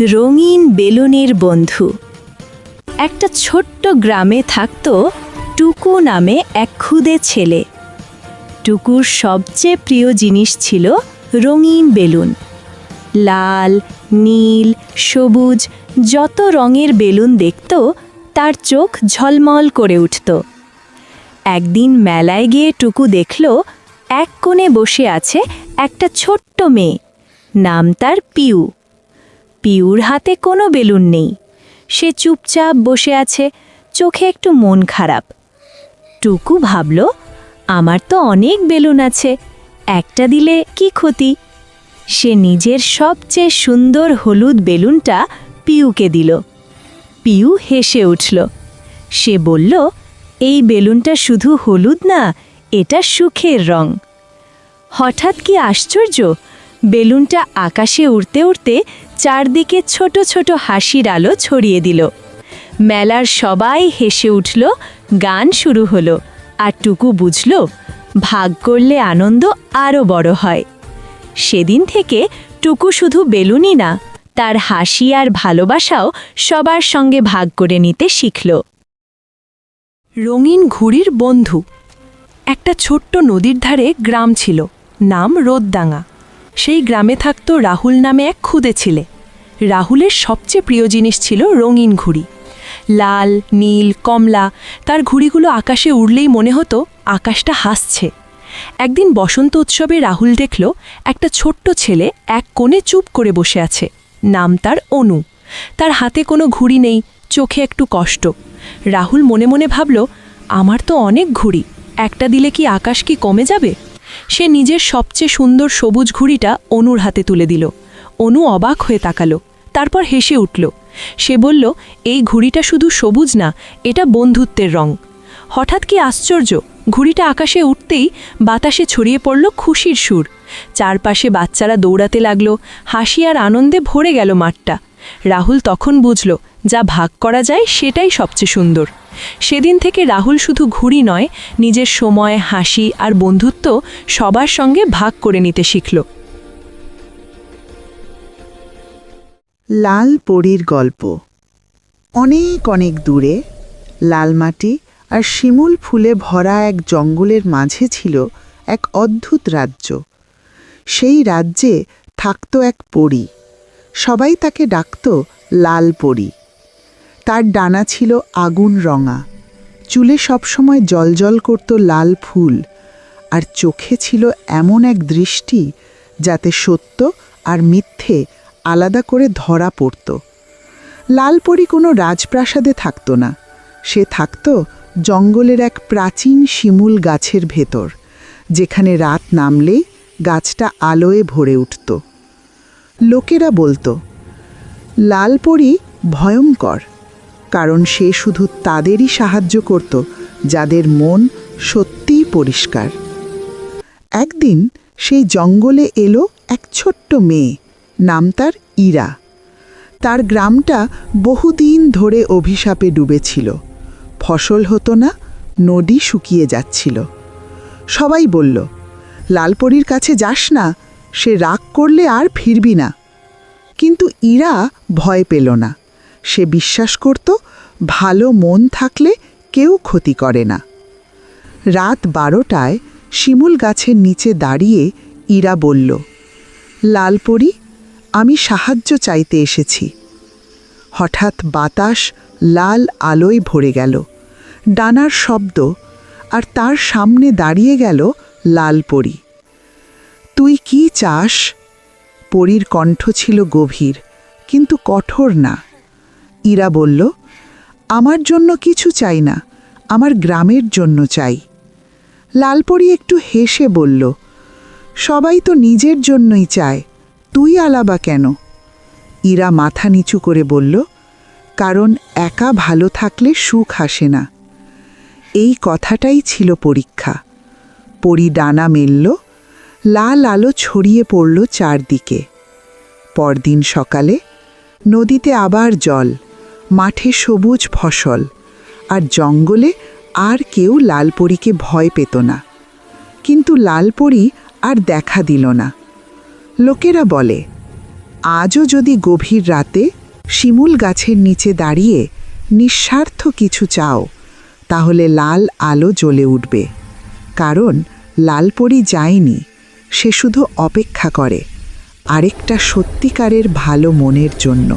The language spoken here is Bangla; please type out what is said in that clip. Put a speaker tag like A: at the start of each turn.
A: রঙিন বেলুনের বন্ধু। একটা ছোট্ট গ্রামে থাকত টুকু নামে এক ক্ষুদে ছেলে। টুকুর সবচেয়ে প্রিয় জিনিস ছিল রঙিন বেলুন। লাল, নীল, সবুজ, যত রঙের বেলুন দেখত, তার চোখ ঝলমল করে উঠত। একদিন মেলায় গিয়ে টুকু দেখল, এক কোণে বসে আছে একটা ছোট্ট মেয়ে। নাম তার পিউ। পিউর হাতে কোনো বেলুন নেই। সে চুপচাপ বসে আছে, চোখে একটু মন খারাপ। টুকু ভাবল, আমার তো অনেক বেলুন আছে, একটা দিলে কি ক্ষতি? সে নিজের সবচেয়ে সুন্দর হলুদ বেলুনটা পিউকে দিল। পিউ হেসে উঠল। সে বলল, এই বেলুনটা শুধু হলুদ না, এটা সুখের রং। হঠাৎ কি আশ্চর্য! বেলুনটা আকাশে উড়তে উড়তে চারদিকে ছোট ছোট হাসির আলো ছড়িয়ে দিল। মেলার সবাই হেসে উঠল, গান শুরু হলো। আর টুকু বুঝল, ভাগ করলে আনন্দ আরও বড় হয়। সেদিন থেকে টুকু শুধু বেলুনই না, তার হাসি আর ভালোবাসাও সবার সঙ্গে ভাগ করে নিতে শিখল।
B: রঙিন ঘুড়ির বন্ধু। একটা ছোট্ট নদীর ধারে গ্রাম ছিল, নাম রোদডাঙ্গা সেই গ্রামে থাকত রাহুল নামে এক খুদে ছেলে। রাহুলের সবচেয়ে প্রিয় জিনিস ছিল রঙিন ঘুড়ি। লাল, নীল, কমলা, তার ঘুড়িগুলো আকাশে উড়লেই মনে হতো আকাশটা হাসছে। একদিন বসন্ত উৎসবে রাহুল দেখল একটা ছোট্ট ছেলে এক কোণে চুপ করে বসে আছে। নাম তার অনু। তার হাতে কোনো ঘুড়ি নেই, চোখে একটু কষ্ট। রাহুল মনে মনে ভাবল, আমার তো অনেক ঘুড়ি, একটা দিলে কি আকাশ কি কমে যাবে? সে নিজের সবচেয়ে সুন্দর সবুজ ঘুড়িটা অনুর হাতে তুলে দিল। অনু অবাক হয়ে তাকালো, তারপর হেসে উঠল। সে বলল, এই ঘুড়িটা শুধু সবুজ না, এটা বন্ধুত্বের রং। হঠাৎ কি আশ্চর্য, ঘুড়িটা আকাশে উঠতেই বাতাসে ছড়িয়ে পড়ল খুশির সুর। চারপাশে বাচ্চারা দৌড়াতে লাগল, হাসি আর আনন্দে ভরে গেল মাঠটা। রাহুল তখন বুঝল, যা ভাগ করা যায় সেটাই সবচেয়ে সুন্দর। সেদিন থেকে রাহুল শুধু ঘুড়ি নয়, নিজের সময়, হাসি আর বন্ধুত্ব সবার সঙ্গে ভাগ করে নিতে শিখল।
C: লাল পরীর গল্প। অনেক অনেক দূরে, লাল মাটি আর শিমুল ফুলে ভরা এক জঙ্গলের মাঝে ছিল এক অদ্ভুত রাজ্য। সেই রাজ্যে থাকত এক পরী। সবাই তাকে ডাকত লাল পরী। তার ডানা ছিল আগুন রঙা। চুলে সবসময় জলজল করত লাল ফুল। আর চোখে ছিল এমন এক দৃষ্টি যাতে সত্য আর মিথ্যে আলাদা করে ধরা পড়ত। লালপরি কোনো রাজপ্রাসাদে থাকত না। সে থাকত জঙ্গলের এক প্রাচীন শিমুল গাছের ভেতর, যেখানে রাত নামলেই গাছটা আলোয় ভরে উঠত। লোকেরা বলতো, লালপরি ভয়ঙ্কর, কারণ সে শুধু তাদেরই সাহায্য করত, যাদের মন সত্যিই পরিষ্কার। একদিন সেই জঙ্গলে এলো এক ছোট্ট মেয়ে, নাম তার ইরা। তার গ্রামটা বহুদিন ধরে অভিশাপে ডুবেছিল। ফসল হতো না, নদী শুকিয়ে যাচ্ছিল। সবাই বলল, লালপরির কাছে যাস না সে রাগ করলে আর ফিরবি না। কিন্তু ইরা ভয় পেল না। সে বিশ্বাস করত, ভালো মন থাকলে কেউ ক্ষতি করে না। রাত বারোটায় শিমুল গাছের নিচে দাঁড়িয়ে ইরা বলল, লালপরি, আমি সাহায্য চাইতে এসেছি। হঠাৎ বাতাস লাল আলোয় ভরে গেল। ডানার শব্দ আর তার সামনে দাঁড়িয়ে গেল লালপরি। তুই কি চাস? পরীর কণ্ঠ ছিল গভীর, কিন্তু কঠোর না। ইরা বলল, আমার জন্য কিছু চাই না, আমার গ্রামের জন্য চাই। লালপরি একটু হেসে বলল, সবাই তো নিজের জন্যই চায়, তুই আলাবা কেন? ইরা মাথা নিচু করে বলল, কারণ একা ভালো থাকলে সুখ আসে না। এই কথাটাই ছিল পরীক্ষা। পরি ডানা মেলল লাল আলো ছড়িয়ে পড়ল চারদিকে। পরদিন সকালে নদীতে আবার জল, মাঠে সবুজ ফসল, আর জঙ্গলে আর কেউ লালপরীকে ভয় পেত না। কিন্তু লালপরি আর দেখা দিল না। লোকেরা বলে, আজও যদি গভীর রাতে শিমুল গাছের নিচে দাঁড়িয়ে নিঃস্বার্থ কিছু চাও, তাহলে লাল আলো জ্বলে উঠবে। কারণ লালপরি যায়নি। সে শুধু অপেক্ষা করে আরেকটা সত্যিকারের ভালো মনের জন্য।